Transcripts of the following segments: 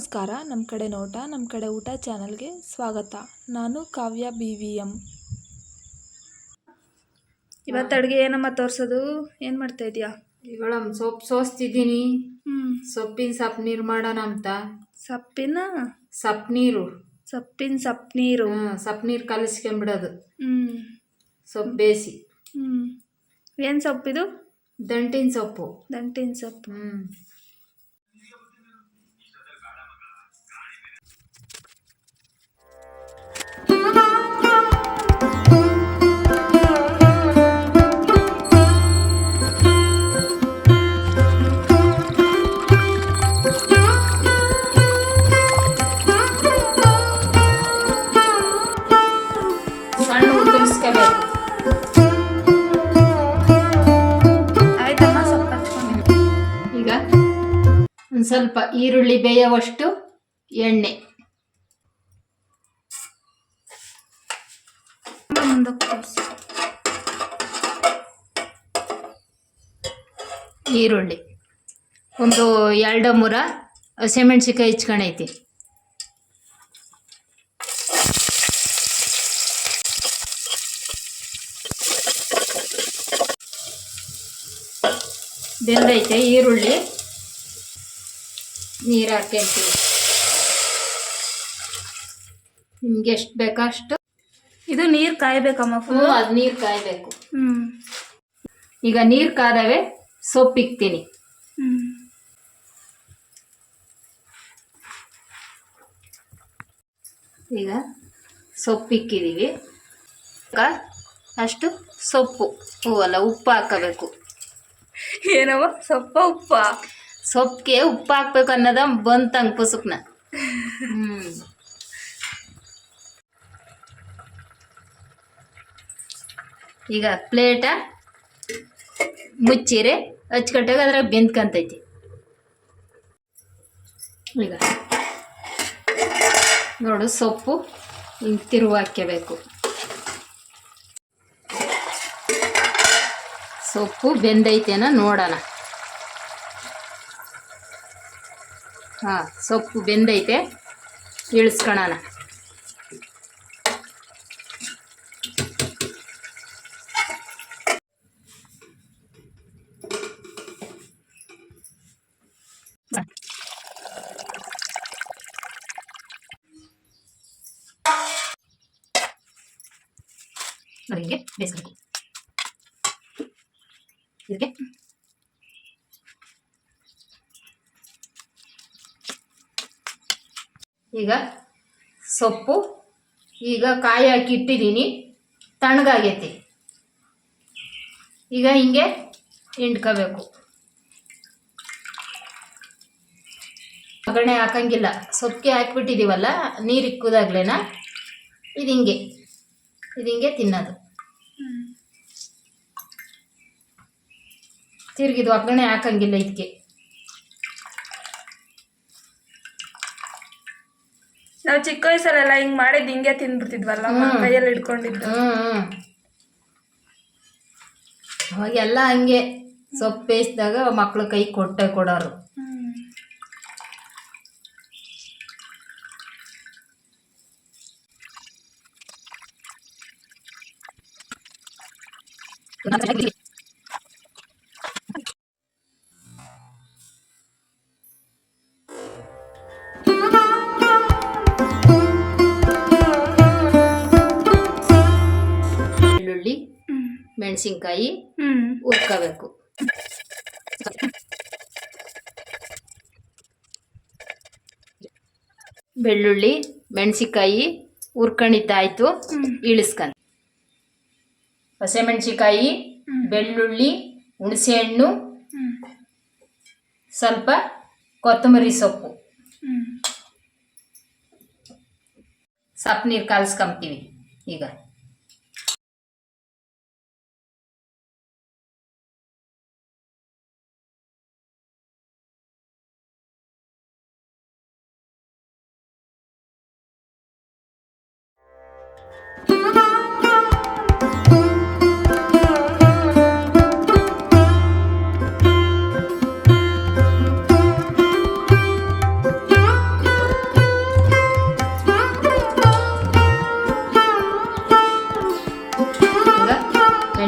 ನಮಸ್ಕಾರ ನಮ್ಮ ಕಡೆ ನೋಟ ನಮ್ಮ ಕಡೆ ಊಟ ಚಾನಲ್ಗೆ ಸ್ವಾಗತ. ನಾನು ಕಾವ್ಯ ಬಿ ವಿ ಎಂ. ಇವತ್ತು ಅಡುಗೆ ಏನಮ್ಮ ತೋರಿಸೋದು? ಏನು ಮಾಡ್ತಾ ಇದೀಯಾ ಇಗಳ ಸೊಪ್ಪು ಸೋಸ್ತಿದ್ದೀನಿ. ಹ್ಞೂ ಸೊಪ್ಪಿನ ಸಪ್ ನೀರು ಮಾಡೋಣ ಅಂತ. ಸಪ್ಪಿನ? ಸಪ್ ನೀರು. ಸೊಪ್ಪಿನ ಸಪ್ ನೀರು. ಹ್ಮ್, ಸಪ್ ನೀರು ಕಲಿಸ್ಕೊಂಬಿಡೋದು. ಹ್ಞೂ ಸೊಪ್ಪು ಬೇಯಿಸಿ. ಹ್ಞೂ ಏನು ಸೊಪ್ಪಿದು? ದಂಟಿನ ಸೊಪ್ಪು. ದಂಟಿನ ಸೊಪ್ಪು. ಹ್ಮ್. ಸ್ವಲ್ಪ ಈರುಳ್ಳಿ ಬೇಯವಷ್ಟು ಎಣ್ಣೆ. ಈರುಳ್ಳಿ. ಒಂದು ಎರಡು ಮೂರ ಹಸಿಮೆಣ್ಸಿಕಾಯಿ ಹೆಚ್ಕೊಂಡೈತಿ ಬೆಂದೈತೆ ಈರುಳ್ಳಿ. ನೀರು ಹಾಕ್ಯಂತೀವಿ ನಿಮ್ಗೆ ಎಷ್ಟು ಬೇಕೋ ಅಷ್ಟು? ಇದು ನೀರು ಕಾಯ್ಬೇಕಮ್ಮ ಫುಲ್ ಅದು ನೀರು ಕಾಯಬೇಕು. ಹ್ಮ್. ಈಗ ನೀರು ಕಾದವೆ ಸೊಪ್ಪು ಇಕ್ತೀನಿ. ಹ್ಞೂ ಈಗ ಸೊಪ್ಪು ಇಕ್ಕಿದೀವಿ. ಈಗ ಅಷ್ಟು ಸೊಪ್ಪು ಹೂವಲ್ಲ ಉಪ್ಪು ಹಾಕಬೇಕು. ಏನವ ಸೊಪ್ಪ ಉಪ್ಪ? ಸೊಪ್ಪಿಗೆ ಉಪ್ಪು ಹಾಕ್ಬೇಕು ಅನ್ನೋದ ಬಂತಂಗೆ ಪುಸುಕ್ನ. ಈಗ ಪ್ಲೇಟ ಮುಚ್ಚಿರೆ ಅಚ್ಚುಕಟ್ಟಾಗ ಅದ್ರಾಗ ಬೆಂದ್ಕಂತೈತಿ ಈಗ ನೋಡು ಸೊಪ್ಪು ಹಿಂಗೆ ತಿರುವು ಸೊಪ್ಪು ಬೆಂದೈತೇನ ನೋಡೋಣ. ಹಾಂ ಸೊಪ್ಪು ಬೆಂದೈತೆ. ಇಳಿಸ್ಕೊಳೋಣ. ಹಿಂಗೆ ಬೇಯಿಸ್ಬೇಕು ಇದಕ್ಕೆ ಈಗ ಸೊಪ್ಪು, ಈಗ ಕಾಯಿ ಹಾಕಿ ಇಟ್ಟಿದ್ದೀನಿ, ತಣ್ಣಗಾಗೈತಿ. ಈಗ ಹಿಂಗೆ ಹಿಂಡ್ಕೋಬೇಕು. ಒಗ್ಗರಣೆ ಹಾಕಂಗಿಲ್ಲ. ಸೊಪ್ಪಿಗೆ ಹಾಕಿಬಿಟ್ಟಿದ್ದೀವಲ್ಲ ನೀರು ಇಕ್ಕೋದಾಗ್ಲೇನ? ಇದು ಹಿಂಗೆ. ಇದು ಹಿಂಗೆ ತಿನ್ನೋದು. ತಿರುಗಿದ್ದು ಒಗ್ಗರಣೆ ಹಾಕಂಗಿಲ್ಲ ಇದಕ್ಕೆ. ನಾವು ಚಿಕ್ಕ ವಯಸ್ಸಲ್ಲೆಲ್ಲ ಹಿಂಗ್ ಮಾಡಿದ್ ಹಿಂಗೆ ತಿಂದ್ಬಿಡ್ತಿದ್ವಲ್ಲ ಕೈಯಲ್ಲಿ ಹಿಡ್ಕೊಂಡಿದ್ದು. ಹ್ಮ್ ಅವಾಗೆಲ್ಲ ಹಂಗೆ ಸೊಪ್ಪು ಬೇಯಿಸಿದಾಗ ಮಕ್ಳು ಕೈ ಕೊಟ್ಟೆ ಕೊಡೋರು. ಮೆಣಸಿನ್ಕಾಯಿ ಉರ್ಕೋಬೇಕು ಹುರ್ಕೋಬೇಕು. ಬೆಳ್ಳುಳ್ಳಿ ಮೆಣಸಿನ್ಕಾಯಿ ಹುರ್ಕೊಂಡಿದ್ದಾಯ್ತು ಇಳಿಸ್ಕೊಂಡು ಹಸಿಮೆಣಸಿನ್ಕಾಯಿ ಬೆಳ್ಳುಳ್ಳಿ ಹುಣಸೆಹಣ್ಣು ಸ್ವಲ್ಪ ಕೊತ್ತಂಬರಿ ಸೊಪ್ಪು. ಸೊಪ್ಪು ನೀರು ಕಾಲಿಸ್ಕೊಂತೀವಿ ಈಗ.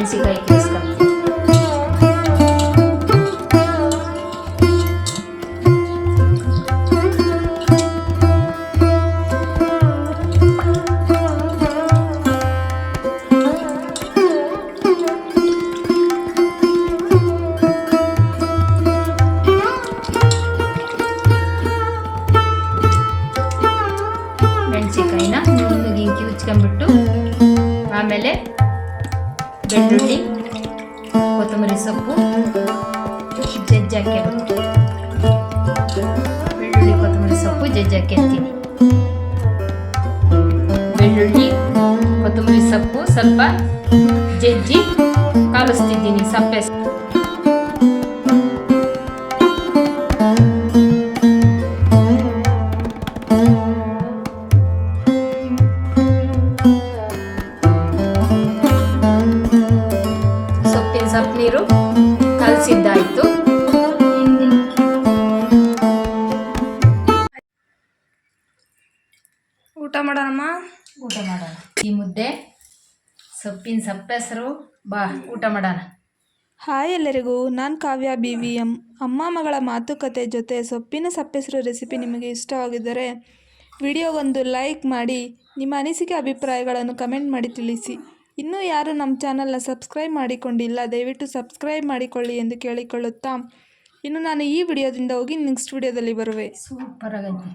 ಬೇಯಿಸ್ಕೊಳ್ತೀನಿ ಮೆಣಸಿನ್ಕಾಯಿನ ನುಣ್ಣಗೆ ಹಿಂಗೆ ಉಚ್ಕೊಂಡ್ಬಿಟ್ಟು ಆಮೇಲೆ ಬೆಳ್ಳುಳ್ಳಿ ಕೊತ್ತಂಬರಿ ಸೊಪ್ಪು ಜಜ್ಜಿ ಹಾಕ್ಯಬೇಕು ಬೆಳ್ಳುಳ್ಳಿ ಕೊತ್ತಂಬರಿ ಸೊಪ್ಪು ಜಜ್ಜಿ ಹಾಕ್ಯಂತೀನಿ ಬೆಳ್ಳುಳ್ಳಿ ಕೊತ್ತಂಬರಿ ಸೊಪ್ಪು ಸ್ವಲ್ಪ ಜಜ್ಜಿ ಕಾಲಿಸ್ತಿದ್ದೀನಿ ಸಪ್ಪೆ ಕಲಸಿದ್ದಾಯಿತು ಊಟ ಮಾಡೋಣಮ್ಮ? ಊಟ ಮಾಡೋಣ. ಈ ಮುದ್ದೆ ಸೊಪ್ಪಿನ ಸಪ್ಪೆಸರು. ಬಾ ಊಟ ಮಾಡೋಣ. ಹಾಯ್ ಎಲ್ಲರಿಗೂ ನಾನು ಕಾವ್ಯ ಬಿ ವಿ ಎಂ. ಅಮ್ಮ ಮಗಳ ಮಾತುಕತೆ ಜೊತೆ ಸೊಪ್ಪಿನ ಸಪ್ಪೆಸರು ರೆಸಿಪಿ ನಿಮಗೆ ಇಷ್ಟವಾಗಿದ್ದರೆ ವಿಡಿಯೋಗೊಂದು ಲೈಕ್ ಮಾಡಿ ನಿಮ್ಮ ಅನಿಸಿಕೆ ಅಭಿಪ್ರಾಯಗಳನ್ನು ಕಮೆಂಟ್ ಮಾಡಿ ತಿಳಿಸಿ. ಇನ್ನೂ ಯಾರು ನಮ್ಮ ಚಾನಲ್ನ ಸಬ್ಸ್ಕ್ರೈಬ್ ಮಾಡಿಕೊಂಡಿಲ್ಲ, ದಯವಿಟ್ಟು ಸಬ್ಸ್ಕ್ರೈಬ್ ಮಾಡಿಕೊಳ್ಳಿ ಎಂದು ಕೇಳಿಕೊಳ್ಳುತ್ತಾ, ಇನ್ನು ನಾನು ಈ ವಿಡಿಯೋದಿಂದ ಹೋಗಿ ನೆಕ್ಸ್ಟ್ ವಿಡಿಯೋದಲ್ಲಿ ಬರುವೆ. ಸೂಪರ್ ಆಗೈತೆ.